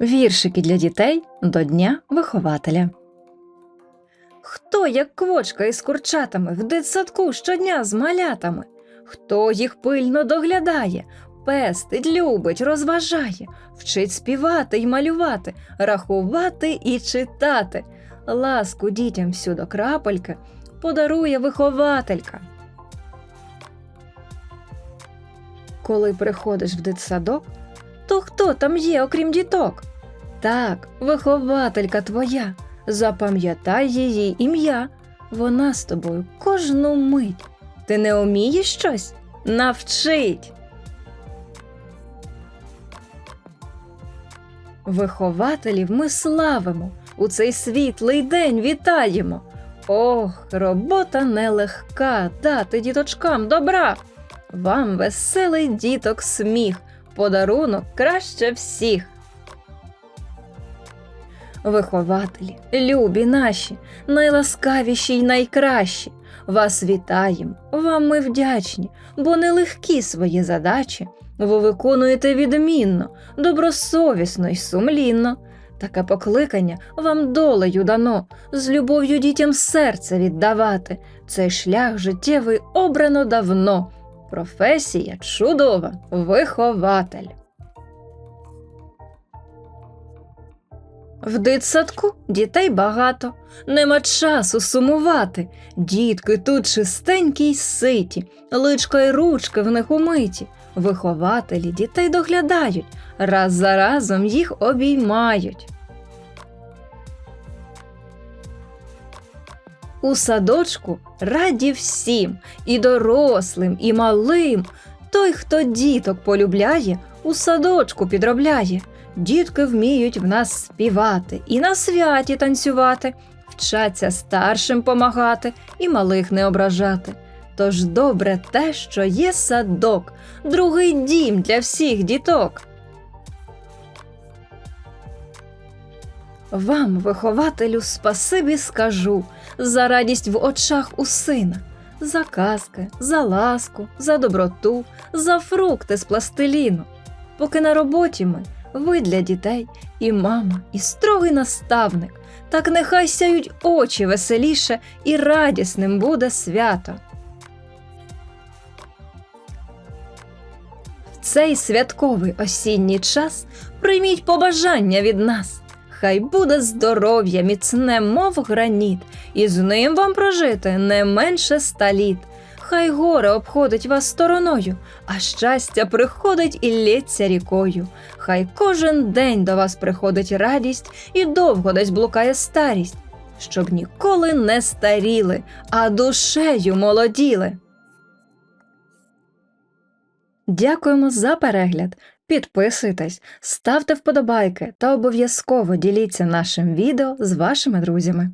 Віршики для дітей до Дня вихователя. Хто, як квочка із курчатами, в дитсадку щодня з малятами? Хто їх пильно доглядає, пестить, любить, розважає, вчить співати й малювати, рахувати і читати, ласку дітям всю до крапельки подарує вихователька. Коли приходиш в дитсадок, то хто там є, окрім діток? Так, вихователька твоя, запам'ятай її ім'я. Вона з тобою кожну мить. Ти не вмієш щось? Навчить. Вихователів ми славимо, у цей світлий день вітаємо. Ох, робота нелегка дати діточкам добра. Вам веселий діток сміх, подарунок краще всіх. Вихователі, любі наші, найласкавіші й найкращі. Вас вітаємо, вам ми вдячні, бо нелегкі свої задачі ви виконуєте відмінно, добросовісно й сумлінно. Таке покликання вам долею дано, з любов'ю дітям серце віддавати. Цей шлях життєвий обрано давно. Професія чудова, вихователь. В дитсадку дітей багато, нема часу сумувати. Дітки тут чистенькі й ситі, личка й ручки в них умиті. Вихователі дітей доглядають, раз за разом їх обіймають. У садочку раді всім, і дорослим, і малим. Той, хто діток полюбляє, у садочку підробляє. Дітки вміють в нас співати і на святі танцювати, вчаться старшим помагати і малих не ображати. Тож добре те, що є садок, другий дім для всіх діток. Вам, вихователю, спасибі скажу за радість в очах у сина, за казки, за ласку, за доброту, за фрукти з пластиліну. Поки на роботі ми, ви для дітей, і мама, і строгий наставник, так нехай сяють очі веселіше, і радісним буде свято. В цей святковий осінній час прийміть побажання від нас. Хай буде здоров'я міцне, мов граніт, і з ним вам прожити не менше ста літ. Хай горе обходить вас стороною, а щастя приходить і лється рікою. Хай кожен день до вас приходить радість і довго десь блукає старість, щоб ніколи не старіли, а душею молоділи. Дякуємо за перегляд. Підписуйтесь, ставте вподобайки та обов'язково діліться нашим відео з вашими друзями.